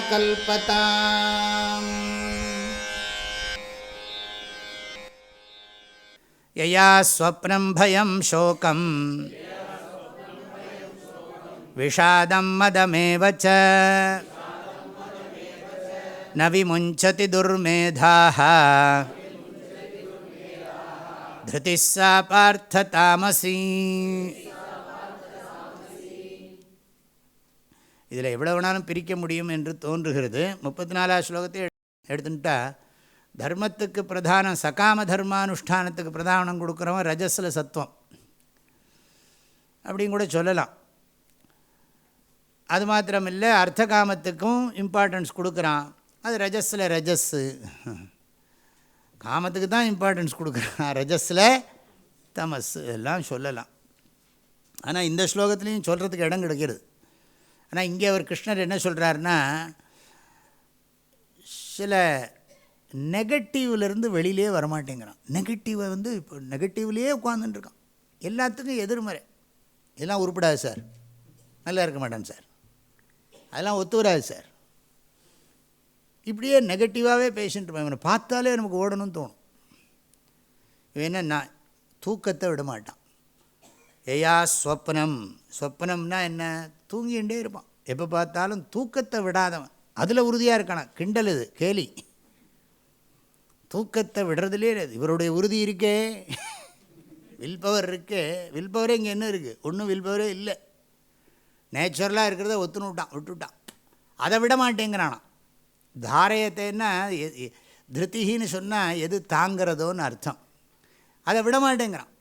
कल्पताम्। यया स्वप्नं भयं शोकं विषादं मदमेव च। न विमुञ्चति दुर्मेधाः। धृतिः सा पार्थतामसी இதில் எவ்வளோ வேணாலும் பிரிக்க முடியும் என்று தோன்றுகிறது. முப்பத்தி நாலாவது ஸ்லோகத்தை எடுத்துட்டா தர்மத்துக்கு பிரதானம் சகாம தர்மானுஷ்டானத்துக்கு பிரதானம் கொடுக்குறவன் ரஜஸில் சத்துவம். அப்படின்னு கூட சொல்லலாம். அது மாத்திரமில்லை அர்த்த காமத்துக்கும் இம்பார்ட்டன்ஸ் கொடுக்குறான். அது ரஜஸில் ரஜஸ்ஸு. காமத்துக்கு தான் இம்பார்ட்டன்ஸ் கொடுக்குறான். ரஜஸில் தமஸ் எல்லாம் சொல்லலாம். ஆனால் இந்த ஸ்லோகத்துலேயும் சொல்கிறதுக்கு இடம் கிடைக்கிறது. ஆனால் இங்கே அவர் கிருஷ்ணர் என்ன சொல்கிறாருன்னா சில நெகட்டிவ்லேருந்து வெளியிலே வரமாட்டேங்கிறான். நெகட்டிவை வந்து இப்போ நெகட்டிவ்லேயே உட்காந்துட்டுருக்கான் எல்லாத்துக்கும் எதிர்மறை. இதெல்லாம் உருப்படாது சார். நல்லா இருக்க மாட்டேன் சார். அதெல்லாம் ஒத்து வராது சார். இப்படியே நெகட்டிவாகவே பேசிட்டு இருப்பான். இவனை பார்த்தாலே நமக்கு ஓடணும்னு தோணும். இவன் என்ன நான் தூக்கத்தை விட மாட்டான். ஏயா ஸ்வப்னம் ஸ்வப்னம்னா என்ன? தூங்கிகிட்டே இருப்பான். எப்போ பார்த்தாலும் தூக்கத்தை விடாதவன். அதில் உறுதியாக இருக்கானா? கிண்டல் இது கேலி. தூக்கத்தை விடுறதுலே இவருடைய உறுதி இருக்கே. வில் பவர் இருக்கே. வில் பவரே இங்கே என்ன இருக்குது ஒன்றும் வில் பவரே இல்லை. நேச்சுரலாக இருக்கிறத ஒத்துன்னு விட்டான் விட்டுவிட்டான் அதை விட மாட்டேங்கிறானான் தாரையத்தைன்னா திருத்திகின்னு சொன்னால் எது தாங்கிறதோன்னு அர்த்தம். அதை விட மாட்டேங்கிறான்.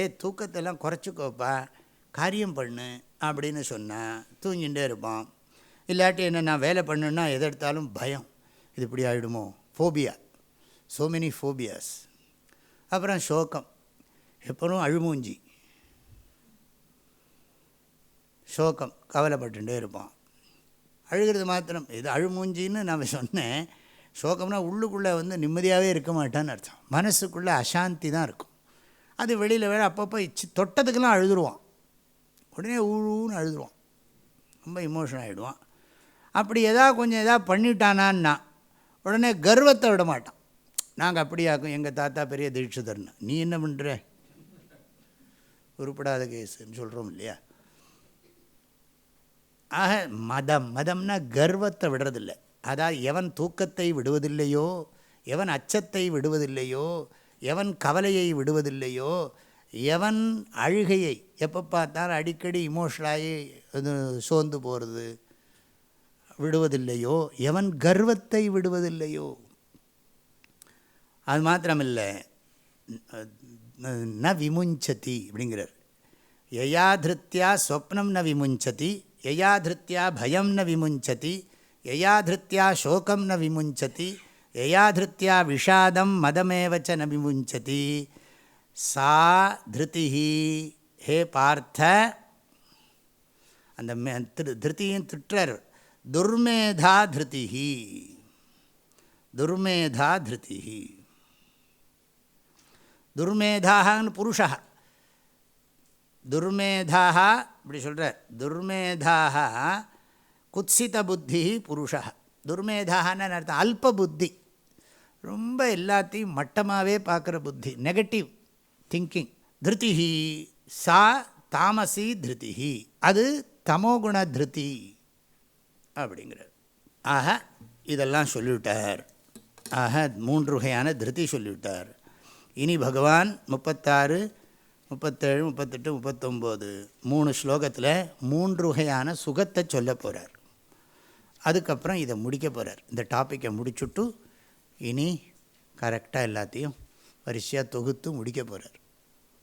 ஏ தூக்கத்தெல்லாம் குறைச்சிக்கோப்பா காரியம் பண்ணு அப்படின்னு சொன்னேன் தூங்கிகிட்டே இருப்பான். இல்லாட்டி என்ன நான் வேலை பண்ணுன்னா எதை எடுத்தாலும் பயம். இது இப்படி ஆகிடுமோ ஃபோபியா ஸோ மெனி ஃபோபியாஸ் அப்புறம் சோகம். எப்பவும் அழுமூஞ்சி. சோகம். கவலைப்பட்டுட்டே இருப்பான். அழுகிறது மாத்திரம். இது அழுமூஞ்சின்னு நான் சொன்னேன். சோகம்னா உள்ளுக்குள்ளே வந்து நிம்மதியாகவே இருக்க மாட்டான்னு அர்த்தம். மனசுக்குள்ளே அசாந்தி தான் இருக்கும். அது வெளியில் வேறு அப்பப்போ சி தொட்டதுக்கெல்லாம் அழுதுருவான். உடனே ஊழுன்னு அழுதுருவான். ரொம்ப இமோஷன் ஆகிடுவான் அப்படி எதாவது கொஞ்சம் எதாவது பண்ணிட்டானான்னா உடனே கர்வத்தை விட மாட்டான். நாங்கள் அப்படியாக்கும் எங்கள் தாத்தா பெரிய தீட்சிதர்னு. நீ என்ன பண்ணுற உருப்படாத கேஸுன்னு சொல்கிறோம் இல்லையா? ஆக மதம் மதம்னா கர்வத்தை விடுறதில்லை. அதாவது எவன் தூக்கத்தை விடுவதில்லையோ எவன் அச்சத்தை விடுவதில்லையோ எவன் கவலையை விடுவதில்லையோ எவன் அழுகையை எப்போ பார்த்தாலும் அடிக்கடி இமோஷனாகி இது சோர்ந்து போகிறது விடுவதில்லையோ எவன் கர்வத்தை விடுவதில்லையோ. அது மாத்திரமில்லை ந விமுஞ்சதி அப்படிங்கிறார். யயாதிருத்தியா ஸ்வப்னம் ந விமுஞ்சதி யயாதிருத்தியா பயம் ந விமுஞ்சதி யயாதிருத்தியா சோகம் ந விமுஞ்சதி எயாதிருத்தியா விஷாதம் மதமேவச்ச நபிமுஞ்சதி சா திருதி ஹே பார்த்த அந்த திரு திருத்தியின் திட்டுறார் துர்மேதா திருத்திஹி துர்மேதா திருத்திஹி துர்மேதான்னு புருஷா। துர்மேதாக இப்படி சொல்கிறார் துர்மேதாக குத்சித புத்தி புருஷா. துர்மேதான்னு அர்த்தம் அல்ப புத்தி. ரொம்ப எல்லாத்தையும் மட்டமாகவே பார்க்குற புத்தி. நெகட்டிவ் திங்கிங் திருத்திஹி. சா தாமசி திருத்திஹி. அது தமோகுண திருத்தி அப்படிங்கிறார். ஆக இதெல்லாம் சொல்லிவிட்டார். ஆக மூன்று வகையான திருத்தி சொல்லிவிட்டார். இனி பகவான் முப்பத்தாறு முப்பத்தேழு முப்பத்தெட்டு முப்பத்தொம்போது மூணு ஸ்லோகத்தில் மூன்று வகையான சுகத்தை சொல்ல போகிறார் அதுக்கப்புறம் இதை முடிக்க போகிறார் இந்த டாப்பிக்கை முடிச்சுட்டு இனி கரெக்டாக எல்லாத்தையும் வரிசையாக தொகுத்து முடிக்க போகிறார்